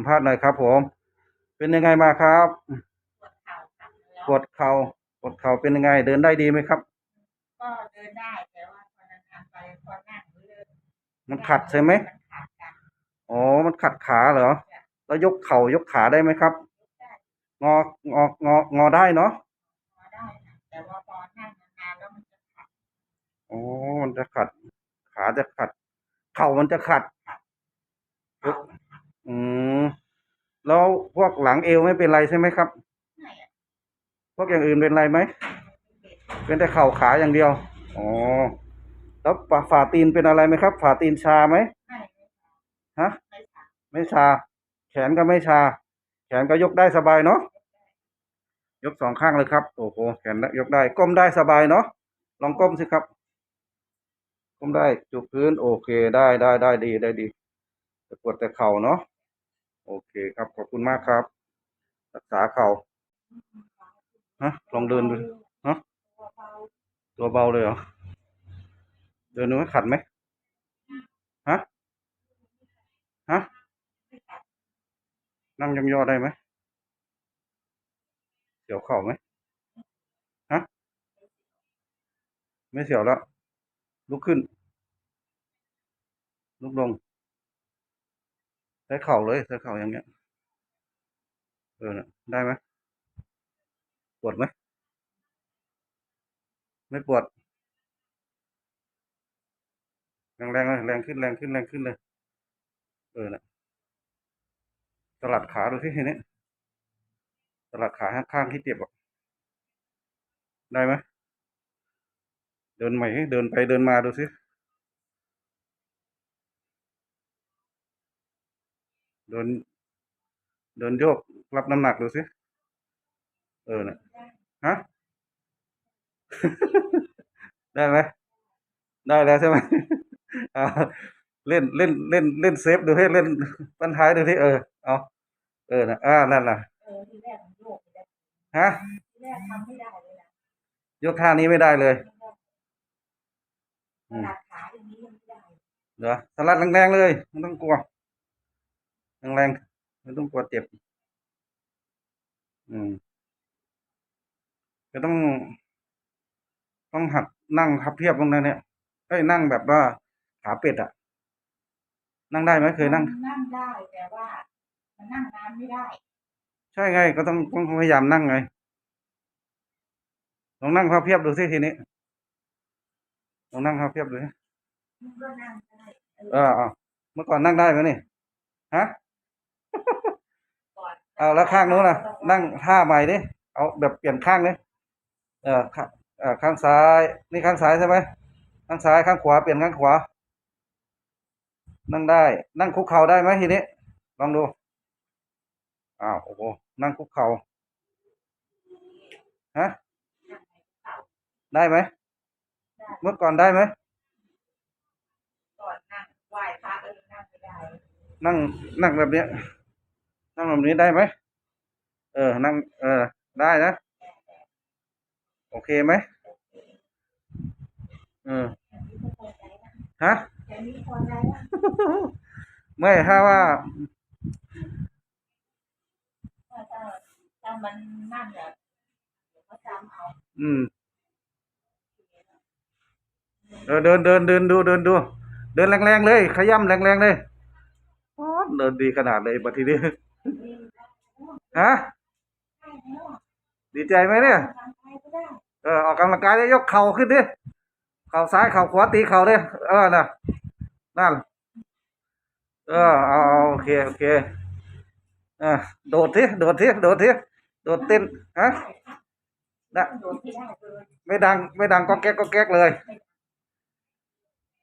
สัมภาษณ์หน่อยครับ ผม เป็นยังไงมาครับปวดเข่าปวดเข่าเป็นยังไง เดินได้ดีไหมครับ ก็เดินได้แต่ว่าพอนานๆไปพอนั่งเริ่มมันขัดใช่ไหมมันขัดกันอ๋อ มันขัดขาเหรอ แล้วยกเข่ายกขาได้ไหมครับ งองององอได้เนาะพอได้นะแต่ว่าพอนั่งนานๆแล้วมันจะขัดอ๋อมันจะขัด ขาจะขัด เข่ามันจะขัดเข่าอืม แล้วพวกหลังเอวไม่เป็นไรใช่ไหมครับไหนอะพวกอย่างอื่นเป็นไรไหม เป็นแต่เข่าขาอย่างเดียว อ๋อ แล้วฝ่าฝ่าตีนเป็นอะไรไหมครับ ฝ่าตีนชาไหม ไม่ฮะ ไม่ขัดไม่ชา แขนก็ไม่ชา แขนก็ยกได้สบายเนาะ ยกสองข้างเลยครับ โอ้โห แขนยกได้ ก้มได้สบายเนาะ ลองก้มสิครับ ก้มได้ จุกพื้น โอเค ได้ได้ได้ดีได้ดีแต่ปวดแต่เข่าเนาะ โอเคครับขอบคุณมากครับ รักษาเข่าฮะลองเดินดูฮะตัวเบาเลยเหรอ เดินดูไหมขัดไหมฮะฮะนั่งยองยอได้ไหมเสียวเข่าไหมฮะไม่เสียวแล้วลุกขึ้น ลุกลง ใช้เข่าเลยใช้เข่าอย่างเงี้ยเออนะได้ไหมปวดไหมไม่ปวด แรงแรงเลยแรงขึ้นแรงขึ้นแรงขึ้นเลย เออนะสลัดขาดูที่ทีนี้สลัดขาข้างๆที่เจ็บอะได้ไหมเดินใหม่เดินไปเดินมาดูสิเดิ นเดินโยกรับน้ำหนักดูสิ เออนะฮะ ได้ไหม ได้แล้วใช่ไหมอ่าเล่นเล่นเล่นเล่นเซฟดูให้เล่นปันท้ายดูที่เออ เอาเออนะอ่านั่นล่ะเออทีแรกมันโยกไม่ได้ฮะทีแรกทำไม่ได้เลยนะยกท่านี้ไม่ได้เลยขนาดขาอย่างนี้ยังไม่ได้เหรอสลัดแรงๆเลยไม่ต้องกลัว แรงๆไม่ต้องกลัวเจ็บ อืมก็ต้อง ต้องหัดนั่งพับเพียบตรงนั้นเนี่ยเอ้ยนั่งแบบว่าขาเป็ดอะนั่งได้ไหมเคยนั่ง นั่งได้แต่ว่า มันนั่งนานไม่ได้ ใช่ไง ก็ต้องต้องพยายามนั่งไงลองนั่งพับเพียบดูสิทีนี้ลองนั่งพับเพียบดูสิมันก็นั่งได้เอเอออเอาเมื่อก่อนนั่งได้ไหมนี่ฮะก่อน เอาแล้วข้างนู้นนะนั่งท่าใหม่ดิเอาแบบเปลี่ยนข้างดิเออข้างเออข้างซ้ายนี่ข้างซ้ายใช่ไหมข้างซ้ายข้างขวาเปลี่ยนข้างขวา นั่งได้ นั่งคุกเข่าได้ไหมทีนี้ลองดูอ้าวโอ้โหนั่งคุกเข่าฮะได้ไหมเมื่อก่อนได้ไหมก่อนนั่งไหว้พระเออนั่งไม่ได้นั่งนั่งแบบเนี้ย นั่งแบบนี้ได้ไหมเออ นั่ง เออ ได้นะ โอเคไหมเออแค่นี้ก็พอใจนะฮะแค่นี้พอใจแล้วไม่ถ้าว่าถ้าถ้าถ้ามันนั่นเนี่ยเดี๋ยวเขาจำเอาอืมเออเดินเดินเดินดูเดินดู เดินแรงๆเลย ขย้ำแรงๆเลยอ๊อดเดินดีขนาดเลยบัดทีนี้ ฮะดีใจไหมเนี่ย เออออกกำลังกายแล้ยกเข่าขึ้นดิเข่าซ้ายเข่าขวาตีเข่าดิเออน่ะนั่น เออเอาโอเคโอเคอะโดดทีโดดทีโดดทีโดดเต้นฮะนะโดนไม่ดัง ไม่ดังก็แก๊กก็แก๊กเลย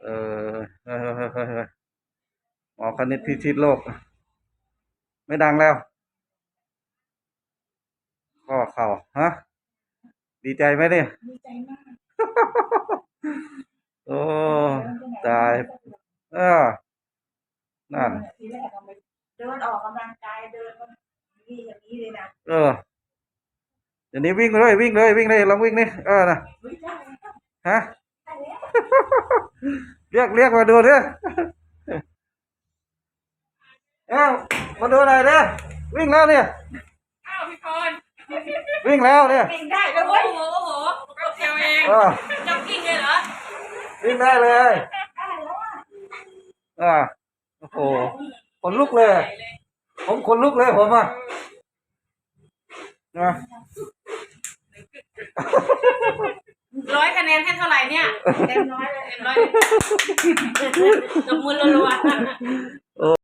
เออเออเออออเออหมอคณิตพิชิตโลก ไม่ดังแล้ว ข้อเข่าฮะ ดีใจไหมเนี่ย ดีใจมากโอ้ตายเออนั่นทีแรกเอาไปเดินออกกำลังกายเดินมันนี่อย่างนี้เลยนะเออเดี๋ยวนี้วิ่งเลยวิ่งเลยวิ่งเลยลองวิ่งนี่เออนะไม่ได้แล้วฮะได้แล้วเรียกเรียกมาดูดิเอ้ามาดูหน่อยเนี่ยวิ่งแล้วเนี่ยอ้าวพี่พร วิ่งแล้วเนี่ยวิ่งได้เลโอ้ยโหโอ้โหแป๊บเดียวเองเออจ็อกกิ้งเลยเหรอวิ่งได้เลยอ่าโอ้โหขนลุกเลย ผมขนลุกเลยผมอะนะร้อยคะแนนให้เท่าไหร่เนี่ยเต็มน้อยเลยเต็มร้อยตบมือรัว